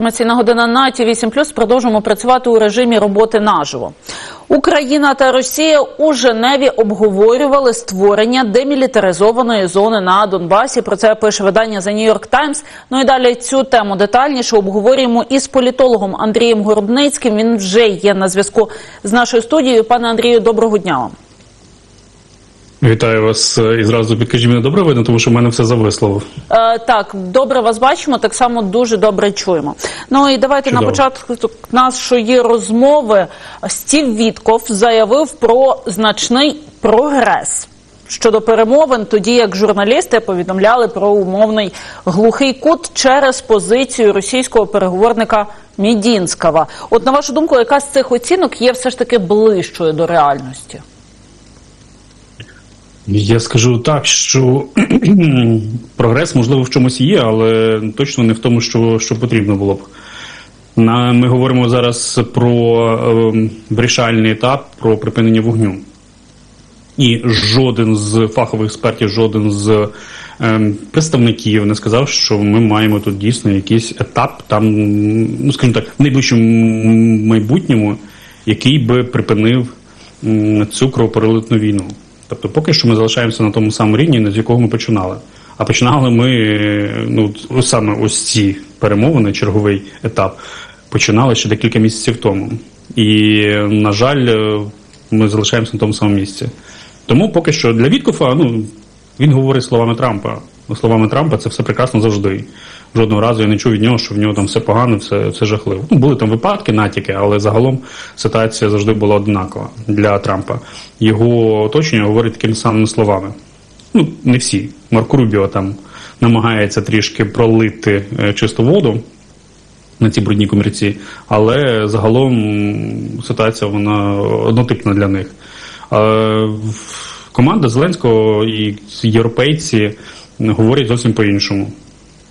Інформаційна година на ті 8 продовжуємо працювати у режимі роботи наживо. Україна та Росія у Женеві обговорювали створення демілітаризованої зони на Донбасі. Про це пише видання The New York Times. Ну і далі цю тему детальніше обговорюємо із політологом Андрієм Городницьким. Він вже є на зв'язку з нашою студією. Пане Андрію, доброго дня вам. Вітаю вас і зразу підкажіть мене добре видно, тому що в мене все зависло. Е, так, добре вас бачимо, так само дуже добре чуємо. Ну і давайте Чудово. на початку нашої розмови Стів Вітков заявив про значний прогрес. Щодо перемовин, тоді як журналісти повідомляли про умовний глухий кут через позицію російського переговорника Мідінського. От на вашу думку, яка з цих оцінок є все ж таки ближчою до реальності? Я скажу так, що прогрес можливо в чомусь є, але точно не в тому, що, що потрібно було б. На, ми говоримо зараз про е, вирішальний етап, про припинення вогню. І жоден з фахових експертів, жоден з е, представників не сказав, що ми маємо тут дійсно якийсь етап, там, ну скажімо так, в найближчому майбутньому, який би припинив м, цю кровопролитну війну. Тобто, поки що ми залишаємося на тому самому рівні, з якого ми починали. А починали ми, ну саме ось ці перемовини, черговий етап, починали ще декілька місяців тому. І, на жаль, ми залишаємося на тому самому місці. Тому поки що для Віткофа, ну він говорить словами Трампа. Ну, Словами Трампа це все прекрасно завжди. Жодного разу я не чув від нього, що в нього там все погано, все, все жахливо. Ну, були там випадки, натяки, але загалом ситуація завжди була однакова для Трампа. Його оточення говорить такими самими словами. Ну, не всі. Марко Рубіо там намагається трішки пролити е, чисту воду на ці брудні комірці, але загалом ситуація вона однотипна для них. Е, Команда Зеленського і європейці говорять зовсім по-іншому.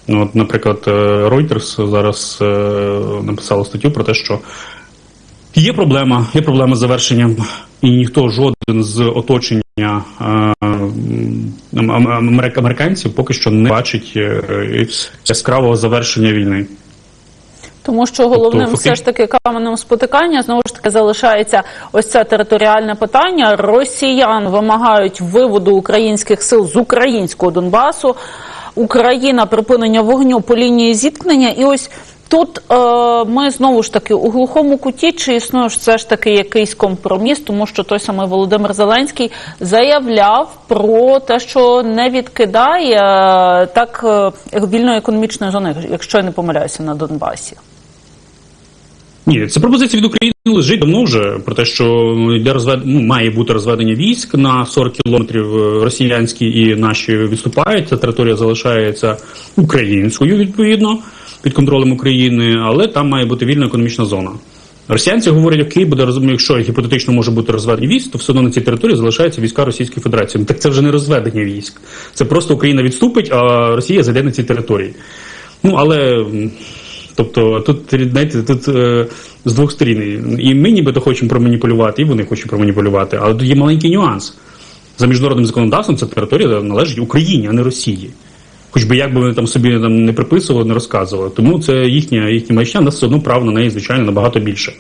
Ну, от, наприклад, е, Reuters зараз е, написало статтю про те, що є проблема, є проблема з завершенням, і ніхто жоден з оточення е, американців поки що не бачить яскравого завершення війни. Тому що головним Тобто, все ж таки каменем спотикання знову ж таки залишається ось це територіальне питання. Росіян вимагають виводу українських сил з українського Донбасу. Україна припинення вогню по лінії зіткнення. І ось тут е, ми знову ж таки у глухому куті, чи існує все ж таки якийсь компроміс, тому що той самий Володимир Зеленський заявляв про те, що не відкидає е, так е, вільної економічної зони, якщо я не помиляюся на Донбасі. Ні, ця пропозиція від України лежить давно вже про те, що йде розвед... ну, має бути розведення військ на 40 кілометрів е, росіянські і наші відступають. Ця територія залишається українською відповідно під контролем України, але там має бути вільна економічна зона. Росіянці говорять, окей, буде розумію, якщо гіпотетично може бути розведення військ, то все одно на цій території залишаються війська Російської Федерації. Ну, Так це вже не розведення військ. Це просто Україна відступить, а Росія зайде на ці території. Ну але Тобто тут знаєте, тут е, з двох сторін. І ми нібито хочемо проманіпулювати, і вони хочуть проманіпулювати. Але тут є маленький нюанс. За міжнародним законодавством ця територія належить Україні, а не Росії. Хоч би як би вони там собі там не приписували, не розказували. Тому це їхня їхня маячня, нас все одно прав на неї, звичайно, набагато більше.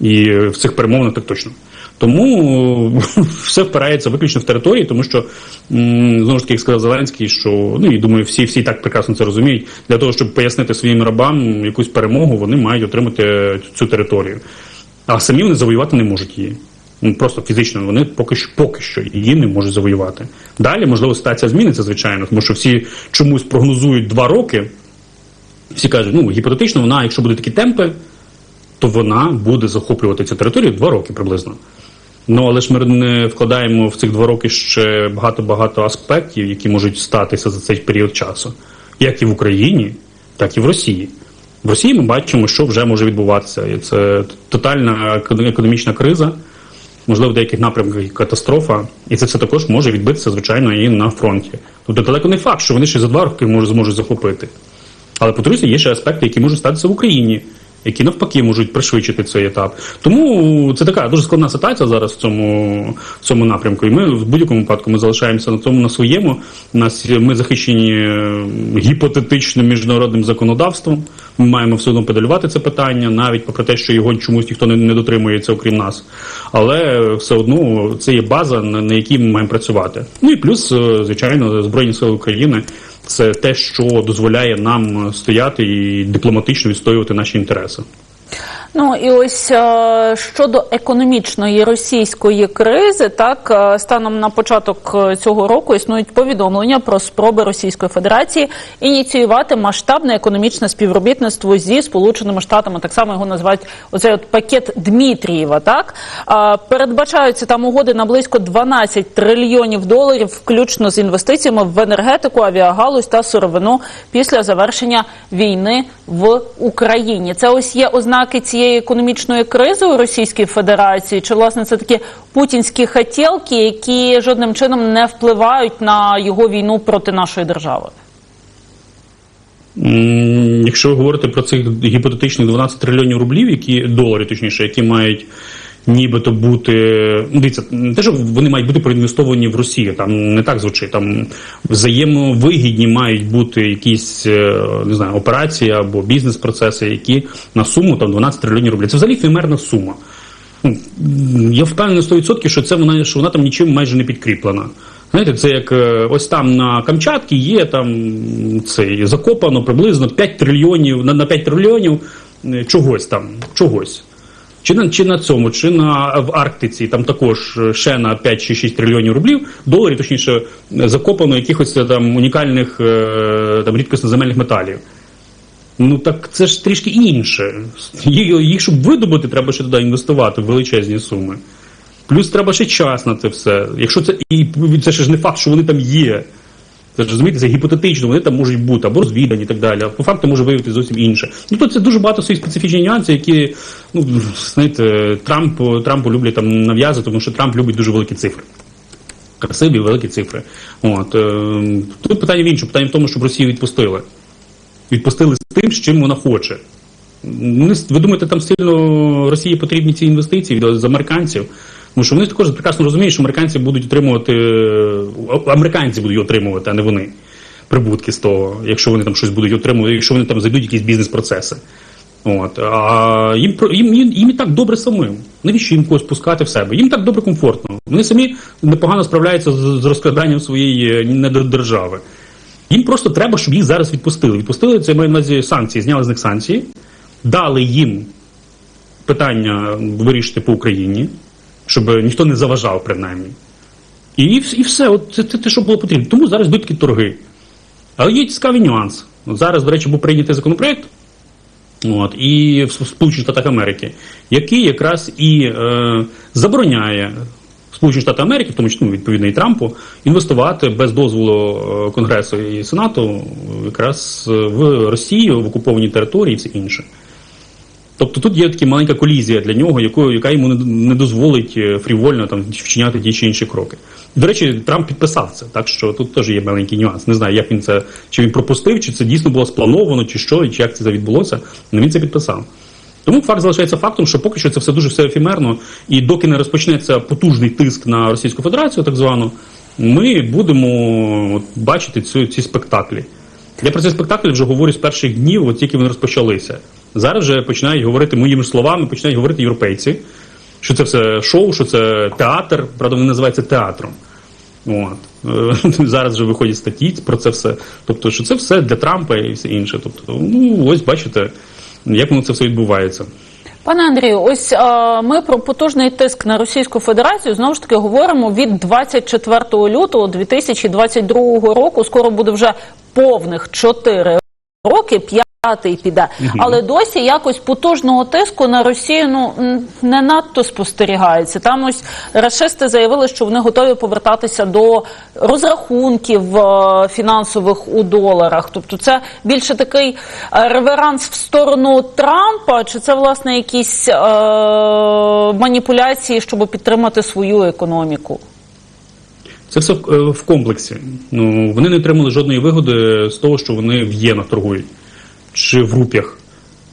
І в цих перемовинах так точно. Тому все впирається виключно в території, тому що знову ж таки, як сказав Зеленський, що ну і думаю, всі всі так прекрасно це розуміють. Для того, щоб пояснити своїм рабам якусь перемогу, вони мають отримати цю територію. А самі вони завоювати не можуть її. Ну, Просто фізично вони поки що поки що її не можуть завоювати. Далі, можливо, ситуація зміниться, звичайно, тому що всі чомусь прогнозують два роки. Всі кажуть, ну гіпотетично, вона, якщо будуть такі темпи, то вона буде захоплювати цю територію два роки приблизно. Ну але ж ми не вкладаємо в цих два роки ще багато-багато аспектів, які можуть статися за цей період часу, як і в Україні, так і в Росії. В Росії ми бачимо, що вже може відбуватися. Це тотальна економічна криза, можливо, в деяких напрямках катастрофа, і це все також може відбитися, звичайно, і на фронті. Тобто далеко не факт, що вони ще за два роки можуть зможуть захопити. Але повторюся, є ще аспекти, які можуть статися в Україні. Які навпаки можуть пришвидшити цей етап. Тому це така дуже складна ситуація зараз в цьому, в цьому напрямку. І ми в будь-якому випадку ми залишаємося на цьому на своєму. Нас ми захищені е, гіпотетичним міжнародним законодавством. Ми маємо все одно педалювати це питання, навіть попри те, що його чомусь ніхто не, не дотримується, окрім нас. Але все одно це є база, на, на якій ми маємо працювати. Ну і плюс, е, звичайно, Збройні Сили України це те, що дозволяє нам стояти і дипломатично відстоювати наші інтереси. Ну і ось е, щодо економічної російської кризи, так е, станом на початок е, цього року існують повідомлення про спроби Російської Федерації ініціювати масштабне економічне співробітництво зі Сполученими Штатами. Так само його називають оцей от пакет Дмитрієва. Так передбачаються там угоди на близько 12 трильйонів доларів, включно з інвестиціями в енергетику, авіагалузь та сировину після завершення війни в Україні. Це ось є ознаки цієї економічної кризи у Російській Федерації. Чи власне це такі путінські хотілки, які жодним чином не впливають на його війну проти нашої держави? Якщо ви говорите про цих гіпотетичних 12 трильйонів рублів, які доларів, точніше, які мають нібито бути. Дивіться, не те, що вони мають бути проінвестовані в Росію, там не так звучить. Там взаємовигідні мають бути якісь е, не знаю, операції або бізнес-процеси, які на суму там 12 трильйонів рублів. Це взагалі фемерна сума. Ну, Я впевнений на 100%, що це вона що вона там нічим майже не підкріплена. Знаєте, це як е, ось там на Камчатці є там цей закопано приблизно 5 трильйонів на, на 5 трильйонів е, чогось там, чогось. Чи на, чи на цьому, чи на в Арктиці, там також е, ще на 5 чи 6 трильйонів рублів, доларів, точніше, закопано якихось е, там унікальних е, там рідкісно земельних металів. Ну так це ж трішки інше. Їх щоб видобути, треба ще туди інвестувати в величезні суми. Плюс треба ще час на це все. Якщо це і це ж не факт, що вони там є. Розумієте, це гіпотетично, вони там можуть бути або розвідані і так далі. А по факту може виявити зовсім інше. Ну тут це дуже багато своїх специфічних нюансів, які ну знаєте, Трамп Трампу люблять там нав'язати, тому що Трамп любить дуже великі цифри. Красиві, великі цифри. От е, тут питання в іншому. Питання в тому, щоб Росію відпустили. Відпустили з тим, з чим вона хоче. Ви думаєте, там сильно Росії потрібні ці інвестиції з американців? Тому що вони також прекрасно розуміють, що американці будуть отримувати американці будуть отримувати, а не вони прибутки з того, якщо вони там щось будуть отримувати, якщо вони там зайдуть якісь бізнес-процеси. От. А їм, їм, їм, і так добре самим. Навіщо їм когось пускати в себе? Їм так добре комфортно. Вони самі непогано справляються з, з розкраданням своєї недодержави. Їм просто треба, щоб їх зараз відпустили. Відпустили це маю на увазі санкції, зняли з них санкції, дали їм питання вирішити по Україні, щоб ніхто не заважав, принаймні. І, і все, от це, те, що було потрібно. Тому зараз йдуть такі торги. Але є цікавий нюанс. От зараз, до речі, був прийнятий законопроект от, і в Сполучених Штатах Америки, який якраз і е, забороняє Сполучені Штати Америки, в тому числі ну, відповідно і Трампу, інвестувати без дозволу е, Конгресу і Сенату якраз е, в Росію, в окуповані території і все інше. Тобто тут є така маленька колізія для нього, яку, яка йому не, дозволить е, фрівольно там вчиняти ті чи інші кроки. До речі, Трамп підписав це, так що тут теж є маленький нюанс. Не знаю, як він це чи він пропустив, чи це дійсно було сплановано, чи що, чи як це відбулося. Але він це підписав. Тому факт залишається фактом, що поки що це все дуже все ефемерно, і доки не розпочнеться потужний тиск на Російську Федерацію, так звану, ми будемо бачити цю, ці спектаклі. Я про цей спектакль вже говорю з перших днів, от тільки вони розпочалися. Зараз вже починають говорити моїми словами, починають говорити європейці, що це все шоу, що це театр, правда, вони називаються театром. От. Е, Зараз вже виходять статті про це все. Тобто, що це все для Трампа і все інше. Тобто, ну ось бачите, як воно це все відбувається. Пане Андрію, ось е, ми про потужний тиск на Російську Федерацію знову ж таки говоримо від 24 лютого 2022 року. Скоро буде вже повних 4 роки. П'ятий піде, але досі якось потужного тиску на Росію ну не надто спостерігається. Там ось рашисти заявили, що вони готові повертатися до розрахунків е, фінансових у доларах. Тобто, це більше такий е, реверанс в сторону Трампа, чи це власне якісь е, маніпуляції, щоб підтримати свою економіку? Це все в, е, в комплексі. Ну, вони не отримали жодної вигоди з того, що вони в єнах торгують чи в рупіях.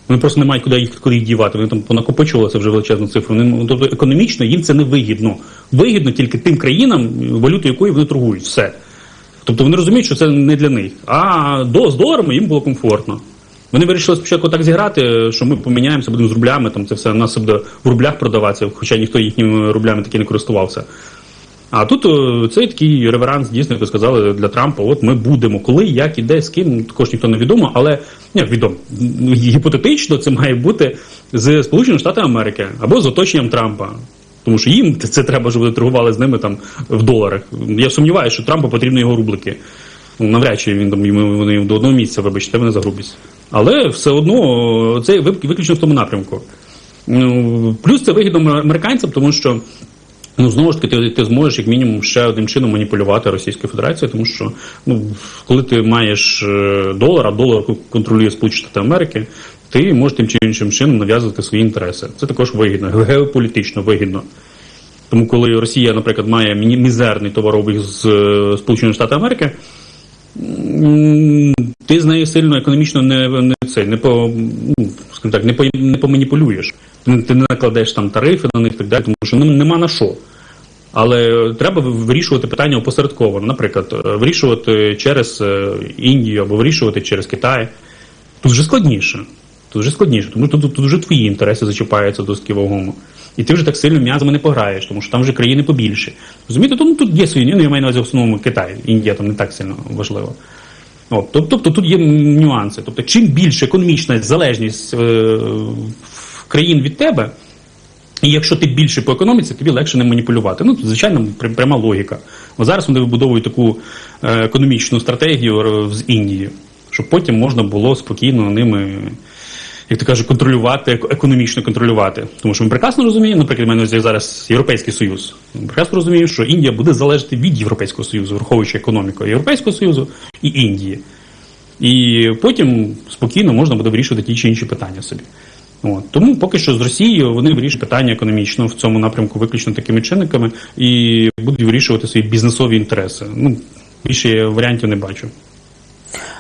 Вони просто не мають куди їх куди їх дівати. Вони там понакопичувалися вже величезну цифру. Вони, ну, тобто економічно їм це не вигідно. Вигідно тільки тим країнам, валюту якої вони торгують. Все. Тобто вони розуміють, що це не для них. А до, з доларами їм було комфортно. Вони вирішили спочатку так зіграти, що ми поміняємося, будемо з рублями, там це все у нас буде в рублях продаватися, хоча ніхто їхніми рублями таки не користувався. А тут цей такий реверанс, дійсно, як ви сказали, для Трампа. От ми будемо, коли, як і де, з ким, також ніхто не відомо, але ні, відомо. Гіпотетично це має бути з Сполучених Штатів Америки або з оточенням Трампа. Тому що їм це треба, щоб вони торгували з ними там в доларах. Я сумніваюся, що Трампу потрібні його рублики. Ну, навряд чи він там вони до одного місця, вибачте, вони загрубляться. Але все одно це виключно в тому напрямку. Ну, плюс це вигідно американцям, тому що ну знову ж таки ти, ти зможеш як мінімум ще одним чином маніпулювати Російською Федерацією, тому що ну коли ти маєш е, долар, а долар контролює Сполучені Штати Америки, ти можеш тим чи іншим чином нав'язувати свої інтереси. Це також вигідно, геополітично вигідно. Тому, коли Росія, наприклад, має мізерний товарообіг з е, Сполучених Штатів Америки, ти з нею сильно економічно не, не, це, не, по, ну, так, не, по, не поманіпулюєш. Ти, не- ти не накладеш там тарифи на них і так далі, тому що ну, нема на що. Але треба вирішувати питання опосередковано. Наприклад, е, вирішувати через е, Індію або вирішувати через Китай. Тут вже складніше. Тут вже складніше, тому що тут, тут вже твої інтереси зачіпаються досить вагомо. І ти вже так сильно м'язами не пограєш, тому що там вже країни побільше. Розумієте, тому тут є свої, ну я маю на увазі в основному Китай, Індія там не так сильно тоб- тобто тут є нюанси. Тобто, чим більше економічна залежність е, країн від тебе, і якщо ти більше по економіці, тобі легше не маніпулювати. Ну, звичайно, пряма логіка. От зараз вони вибудовують таку е, економічну стратегію з Індії, щоб потім можна було спокійно ними, як то кажуть, контролювати, економічно контролювати. Тому що ми прекрасно розуміємо, наприклад, в мене зараз Європейський Союз. Ми прекрасно розуміємо, що Індія буде залежати від Європейського Союзу, враховуючи економіку Європейського Союзу і Індії. І потім спокійно можна буде вирішувати ті чи інші питання собі. От. Тому поки що з Росією вони вирішують питання економічно в цьому напрямку виключно такими чинниками і будуть вирішувати свої бізнесові інтереси. Ну, більше варіантів не бачу.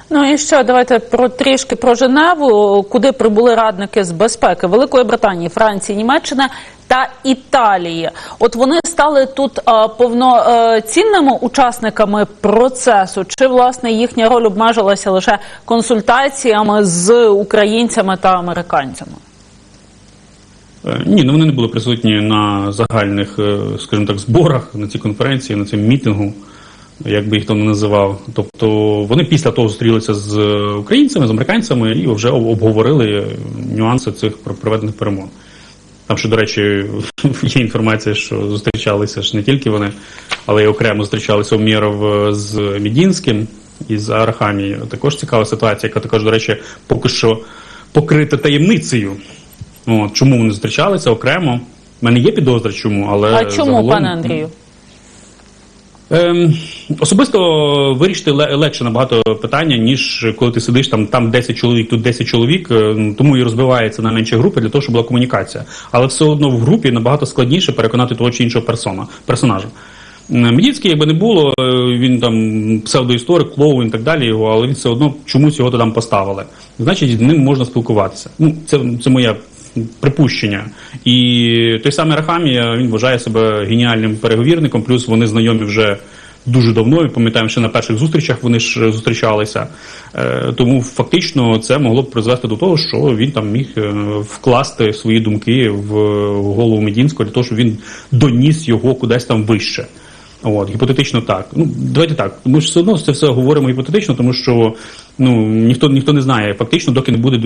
Ну і ще давайте про трішки про Женеву, куди прибули радники з безпеки Великої Британії, Франції, Німеччини та Італії. От вони стали тут а, повноцінними учасниками процесу. Чи власне їхня роль обмежилася лише консультаціями з українцями та американцями? Е, Ні, ну вони не були присутні на загальних, е, скажімо так, зборах на цій конференції, на цьому мітингу, як би їх там не називав. Тобто вони після того зустрілися з українцями, з американцями і вже обговорили нюанси цих проведених перемон. Там ще, до речі, є інформація, що зустрічалися ж не тільки вони, але й окремо зустрічалися Умєров е, з Мідінським і з Арахамією. Також цікава ситуація, яка також, до речі, поки що покрита таємницею. От, чому вони зустрічалися окремо? У мене є підозра, чому, але А чому, загалом- пане Андрію? Ем, особисто вирішити легше набагато питання, ніж коли ти сидиш там, там 10 чоловік, тут 10 чоловік, е, тому і розбивається на менші групи для того, щоб була комунікація. Але все одно в групі набагато складніше переконати того чи іншого персона, персонажа. М, Медінський, якби не було, е, він там псевдоісторик, клоун і так далі його, але він все одно чомусь його там поставили. Значить, з ним можна спілкуватися. Ну, це, це моє припущення. І той самий Рахамія, він вважає себе геніальним переговірником, плюс вони знайомі вже дуже давно. І пам'ятаємо, що на перших зустрічах вони ж зустрічалися. Е, Тому фактично це могло б призвести до того, що він там міг е, вкласти свої думки в голову Медінського для того, щоб він доніс його кудись там вище. От, гіпотетично так. Ну, давайте так. Ми ж все одно це все говоримо гіпотетично, тому що ну, ніхто, ніхто не знає фактично, доки не буде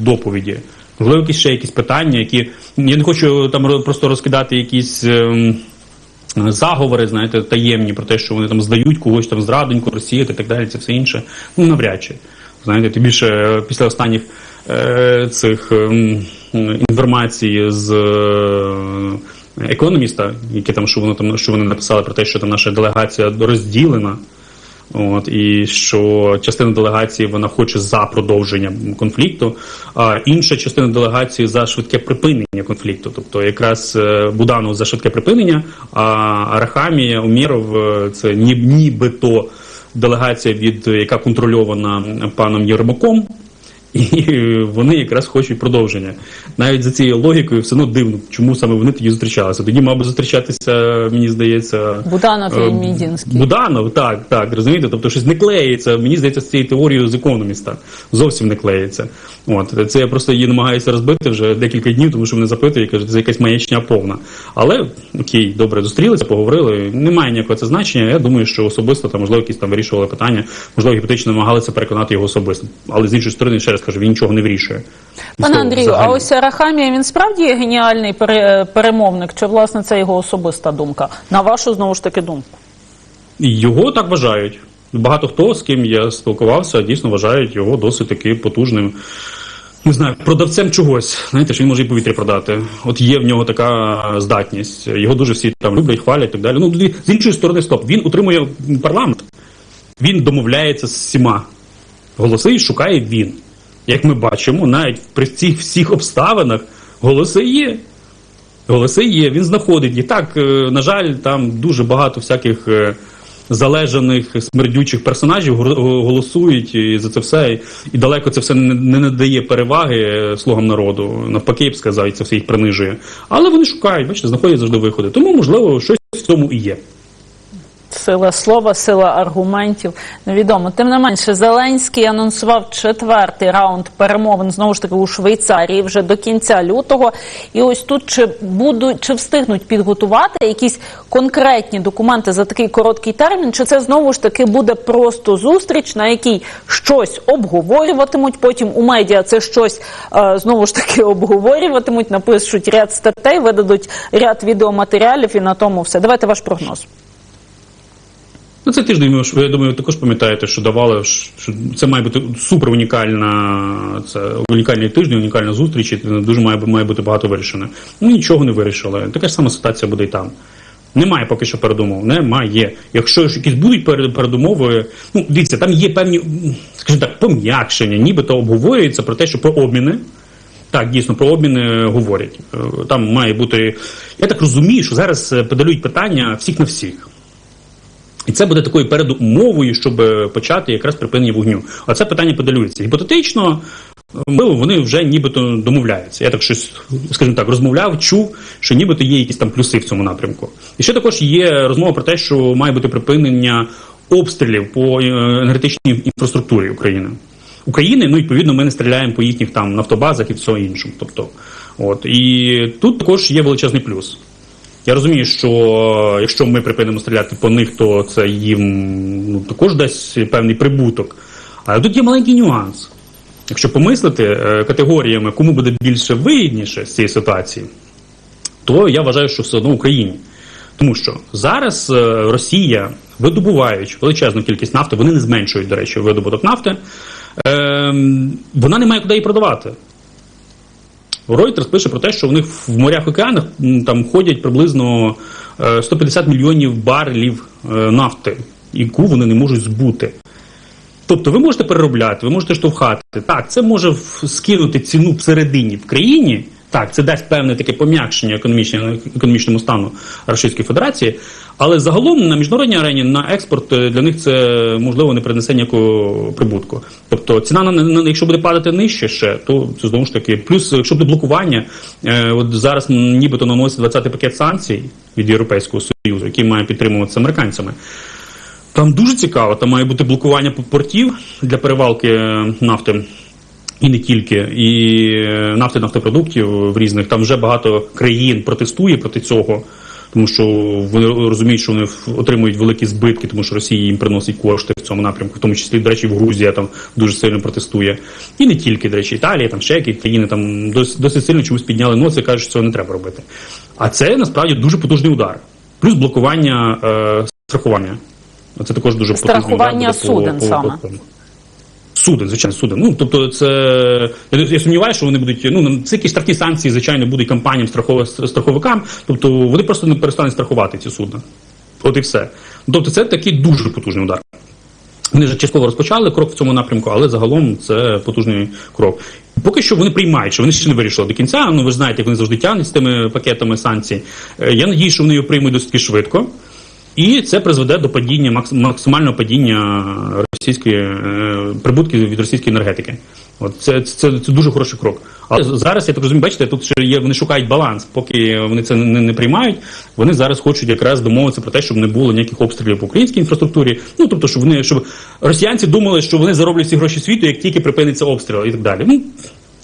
доповіді. Можливо, якісь ще якісь питання, які. Я не хочу там просто розкидати якісь. ем, Заговори, знаєте, таємні про те, що вони там здають когось там зрадоньку, розсіяти і так далі, це все інше. Ну, навряд чи. Знаєте, тим більше е, після останніх е, цих ем, інформацій з е, економіста, які там, що вони там, що вони написали про те, що там наша делегація розділена. От і що частина делегації вона хоче за продовження конфлікту, а інша частина делегації за швидке припинення конфлікту. Тобто, якраз Будану за швидке припинення, а Арахамія Умєров е, це ні, нібито делегація від яка контрольована паном Єрмаком. І вони якраз хочуть продовження. Навіть за цією логікою все одно дивно, чому саме вони тоді зустрічалися. Тоді, би зустрічатися, мені здається, Буданов е, і Мідінський. Буданов, так, так, розумієте, тобто щось не клеїться. Мені здається, з цією теорією з економіста зовсім не клеїться. От це я просто її намагаюся розбити вже декілька днів, тому що вони запитують, кажуть, це якась маячня повна. Але окей, добре, зустрілися, поговорили. Немає ніякого це значення. Я думаю, що особисто там можливо якісь там вирішували питання, можливо, гіпотетично намагалися переконати його особисто. Але з іншої сторони, ще раз кажу, він нічого не вирішує. Пане Андрію, а ось Рахамія він справді є геніальний перемовник, чи власне це його особиста думка? На вашу знову ж таки думку? Його так вважають. Багато хто з ким я спілкувався, дійсно вважають його досить таки потужним. Не знаю, продавцем чогось. Знаєте, що він може і повітря продати. От є в нього така здатність. Його дуже всі там люблять, хвалять і так далі. Ну з іншої сторони, стоп. Він утримує парламент. Він домовляється з всіма. Голоси шукає він. Як ми бачимо, навіть при цих всіх обставинах голоси є. Голоси є, він знаходить їх. Так, е, на жаль, там дуже багато всяких е, залежаних смердючих персонажів голосують і за це все. І далеко це все не, надає переваги е, слугам народу. Навпаки, я б сказав, і це все їх принижує. Але вони шукають, бачите, знаходять завжди виходи. Тому, можливо, щось в цьому і є. Сила слова, сила аргументів невідомо. Тим не менше, Зеленський анонсував четвертий раунд перемовин знову ж таки у Швейцарії вже до кінця лютого. І ось тут чи будуть чи встигнуть підготувати якісь конкретні документи за такий короткий термін, чи це знову ж таки буде просто зустріч, на якій щось обговорюватимуть. Потім у медіа це щось е, знову ж таки обговорюватимуть, напишуть ряд статей, видадуть ряд відеоматеріалів і на тому все. Давайте ваш прогноз. Ну, це тиждень, я думаю, ви також пам'ятаєте, що давали, що це має бути супер унікальна, це унікальний тиждень, унікальна зустріч, і дуже має, має бути багато вирішено. Ну, нічого не вирішили. Така ж сама ситуація буде і там. Немає поки що передумов. Немає. Якщо ж якісь будуть перед- передумови, ну дивіться, там є певні, скажімо так, пом'якшення, нібито обговорюється про те, що про обміни. Так, дійсно, про обміни говорять. Е, Там має бути. Я так розумію, що зараз е, педалюють питання всіх на всіх. І це буде такою передумовою, щоб е, почати якраз припинення вогню. А це питання подалюється. Гіпотетично, е, можливо, вони вже нібито домовляються. Я так щось, скажімо так, розмовляв, чув, що нібито є якісь там плюси в цьому напрямку. І ще також є розмова про те, що має бути припинення обстрілів по е, енергетичній інфраструктурі України. України, ну відповідно, ми не стріляємо по їхніх там нафтобазах і всього іншому. Тобто, от і тут також є величезний плюс. Я розумію, що е, якщо ми припинимо стріляти по них, то це їм ну, також дасть певний прибуток. Але тут є маленький нюанс. Якщо помислити е, категоріями, кому буде більше вигідніше з цієї ситуації, то я вважаю, що все одно Україні. Тому що зараз е, Росія, видобуваючи величезну кількість нафти, вони не зменшують, до речі, видобуток нафти, ем, вона не має куди її продавати. Reuters пише про те, що в них в морях океанах там ходять приблизно е, 150 мільйонів барелів е, нафти, яку вони не можуть збути. Тобто ви можете переробляти, ви можете штовхати. Так, це може скинути ціну всередині в країні. Так, це дасть певне таке пом'якшення економічному, стану Російської Федерації, але загалом на міжнародній арені на експорт е, для них це можливо не принесе ніякого прибутку. Тобто ціна на, на якщо буде падати нижче ще, то це знову ж таки. Плюс, якщо буде блокування, е, от зараз нібито наносить 20-й пакет санкцій від Європейського Союзу, який має підтримуватися американцями. Там дуже цікаво, там має бути блокування портів для перевалки е, нафти. І не тільки, і е, нафти нафтопродуктів в різних. Там вже багато країн протестує проти цього, тому що вони розуміють, що вони отримують великі збитки, тому що Росія їм приносить кошти в цьому напрямку, в тому числі, до речі, в Грузія там дуже сильно протестує. І не тільки, до речі, Італія, там ще якісь країни там досить, досить сильно чомусь підняли носи кажуть, що цього не треба робити. А це насправді дуже потужний удар. Плюс блокування е, страхування. Це також дуже потужний Страхування удар буде суден саме. цьому. Суден, звичайно, суден. Ну тобто, це я, я сумніваюся, що вони будуть. Ну це якісь штрафні санкції, звичайно, будуть компаніям страхов, страховикам. Тобто вони просто не перестануть страхувати ці судна. От і все. Тобто, це такий дуже потужний удар. Вони вже частково розпочали крок в цьому напрямку, але загалом це потужний крок. Поки що вони приймають, що вони ще не вирішили до кінця. Ну ви ж знаєте, як вони завжди тягнуть з тими пакетами санкцій. Е, Я надію, що вони його приймуть досить швидко. І це призведе до падіння макс- максимального падіння російської е, прибутків від російської енергетики. От це, це, це дуже хороший крок. Але зараз я так розумію, бачите, тут ще є вони шукають баланс. Поки вони це не, не приймають, вони зараз хочуть якраз домовитися про те, щоб не було ніяких обстрілів по українській інфраструктурі. Ну тобто, щоб вони щоб росіянці думали, що вони зароблять всі гроші світу, як тільки припиниться обстріл і так далі. Ну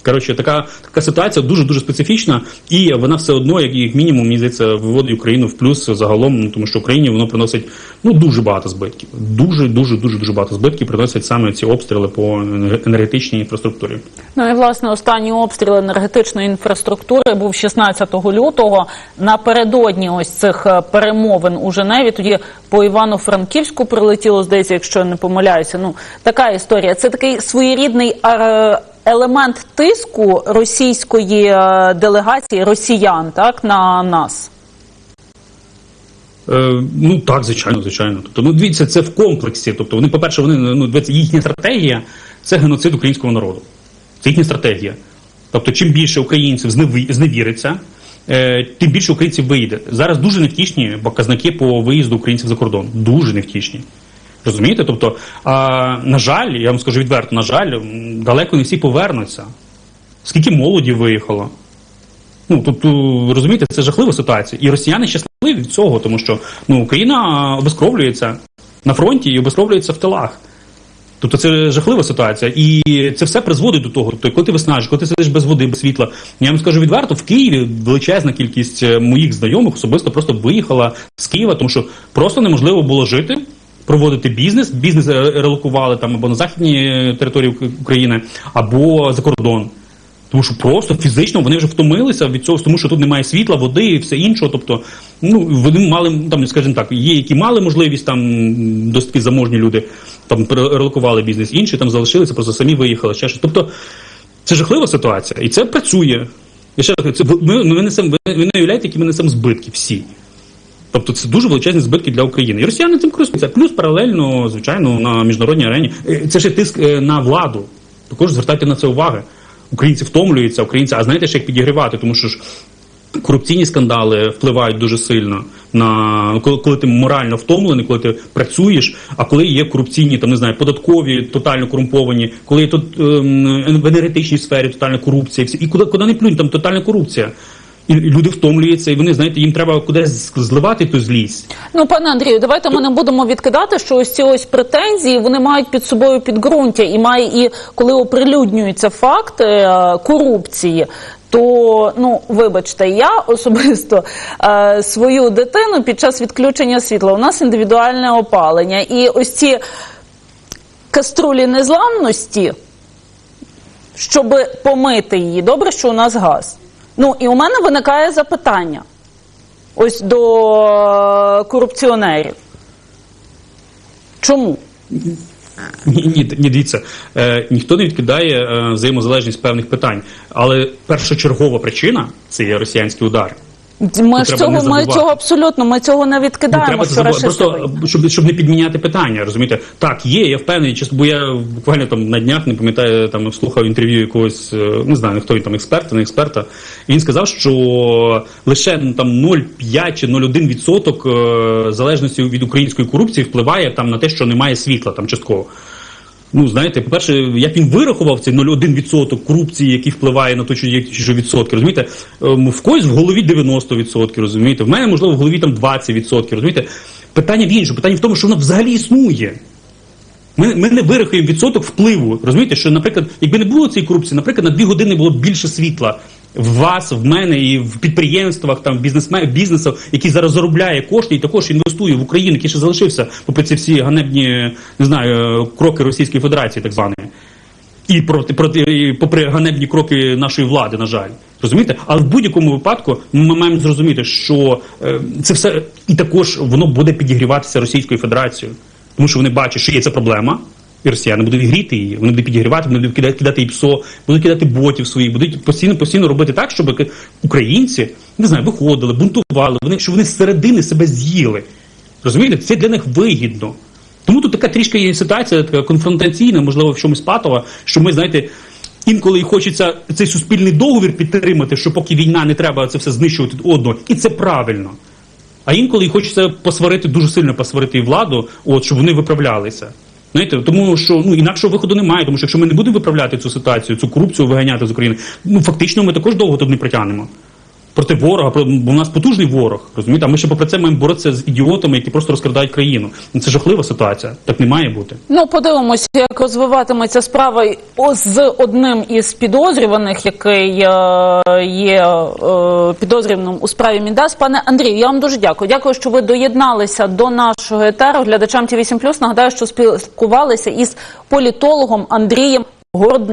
Коротше, така така ситуація дуже дуже специфічна, і вона все одно, як як мінімум, мені здається, виводить Україну в плюс загалом, ну тому що Україні воно приносить ну дуже багато збитків. Дуже дуже дуже дуже багато збитків приносять саме ці обстріли по енерге- енергетичній інфраструктурі. Ну і власне останній обстріл енергетичної інфраструктури був 16 лютого. Напередодні ось цих е, перемовин у Женеві. Тоді по Івано-Франківську прилетіло, здається, якщо я не помиляюся. Ну така історія. Це такий своєрідний е, елемент тиску російської е, делегації росіян, так на нас. Е, ну так, звичайно, звичайно. Тобто, ну дивіться, це в комплексі. Тобто, вони, по-перше, вони ну їхня стратегія це геноцид українського народу. Це їхня стратегія. Тобто, чим більше українців зневіриться, е, тим більше українців вийде. Зараз дуже невтішні показники по виїзду українців за кордон. Дуже невтішні. Розумієте? Тобто, а, на жаль, я вам скажу відверто, на жаль, далеко не всі повернуться. Скільки молоді виїхало? Ну е, розумієте, це жахлива ситуація. І росіяни щасливі від цього, тому що ну Україна обескровлюється на фронті і обескровлюється в тилах. Тобто це жахлива ситуація, і це все призводить до того. Тобто, коли ти виснажиш, коли ти сидиш без води, без світла. Я вам скажу відверто, в Києві величезна кількість е, моїх знайомих особисто просто виїхала з Києва, тому що просто неможливо було жити, проводити бізнес. Бізнес е, релокували там або на західній е, території України, або за кордон. Тому що просто фізично вони вже втомилися від цього, тому що тут немає світла, води і все іншого. Тобто, ну вони мали там, скажімо так, є, які мали можливість там досить заможні люди там релокували бізнес, інші там залишилися, просто самі виїхали. Ще щось. Тобто це жахлива ситуація, і це працює. І ще це ми, ми несемо, ви ви не уявляєте, які ми несемо збитки всі. Тобто це дуже величезні збитки для України. І росіяни цим користуються. Плюс паралельно, звичайно, на міжнародній арені. Е, Це ще тиск е, на владу. Також звертайте на це уваги. Українці втомлюються, українці, а знаєте, ще як підігрівати, тому що ж корупційні скандали впливають дуже сильно на коли, коли ти морально втомлений, коли ти працюєш, а коли є корупційні, там не знаю, податкові, тотально корумповані, коли є тут ем, в енергетичній сфері тотальна корупція, всі- і куди, куди не плюнь, там тотальна корупція. І люди втомлюються, і вони, знаєте, їм треба кудись зливати ту злість. Ну, пане Андрію, давайте ми не будемо відкидати, що ось ці ось претензії вони мають під собою підґрунтя, і має і коли оприлюднюються факти е, корупції. То ну вибачте, я особисто е, свою дитину під час відключення світла у нас індивідуальне опалення, і ось ці каструлі незламності, щоб помити її. Добре, що у нас газ. Ну і у мене виникає запитання ось до е, корупціонерів. Чому? Ні, ні, ні дивіться, е, ніхто не відкидає е, взаємозалежність певних питань, але першочергова причина це є росіянський удар. Ми ж цього, ми цього абсолютно, ми цього не Ну, відкидаємо. треба це що. Просто щоб, щоб не підміняти питання, розумієте? Так, є, я впевнений, чесно, бо я буквально там на днях не пам'ятаю, там слухав інтерв'ю якогось, е, не знаю, хто він там експерта, не експерта. І він сказав, що лише ну, там 0,5 чи 0,1 відсоток е, залежності від української корупції впливає там на те, що немає світла там частково. Ну, знаєте, по-перше, як він вирахував цей 0,1% корупції, який впливає на то, чи що відсотки, розумієте? Ем, В когось в голові 90%, розумієте? В мене, можливо, в голові там 20%, розумієте? Питання в іншому, питання в тому, що воно взагалі існує. Ми, ми не вирахуємо відсоток впливу. Розумієте, що, наприклад, якби не було цієї корупції, наприклад, на дві години було б більше світла в вас, в мене і в підприємствах, там бізнесмен, бізнесах, які зараз заробляє кошти і також інвестує в Україну, який ще залишився, попри ці всі ганебні, не знаю, кроки Російської Федерації, так званої. І проти, проти і попри ганебні кроки нашої влади, на жаль, розумієте? Але в будь-якому випадку ми маємо зрозуміти, що е, це все і також воно буде підігріватися Російською Федерацією, тому що вони бачать, що є ця проблема, росіяни будуть гріти її, вони будуть підігрівати, вони будуть кидати, кидати і ПСО, будуть кидати ботів своїх, будуть постійно постійно робити так, щоб українці не знаю, виходили, бунтували, вони щоб вони зсередини себе з'їли. Розумієте, це для них вигідно. Тому тут така трішки є ситуація, така конфронтаційна, можливо, в чомусь патова, що ми, знаєте, інколи і хочеться цей суспільний договір підтримати, що поки війна не треба це все знищувати одного. І це правильно. А інколи і хочеться посварити дуже сильно посварити владу, от щоб вони виправлялися. Знаєте, тому що ну інакшого виходу немає, тому що якщо ми не будемо виправляти цю ситуацію, цю корупцію виганяти з України, ну фактично ми також довго тут не протягнемо. Проти ворога, бо у нас потужний ворог, розумієте? А ми ще попри це маємо боротися з ідіотами, які просто розкрадають країну. Ну, Це жахлива ситуація. Так не має бути. Ну, подивимося, як розвиватиметься справа з одним із підозрюваних, який е, є е, підозрюваним у справі Мідас. Пане Андрію, я вам дуже дякую. Дякую, що ви доєдналися до нашого етеру. Глядачам ТВ7+. Нагадаю, що спілкувалися із політологом Андрієм Гордом.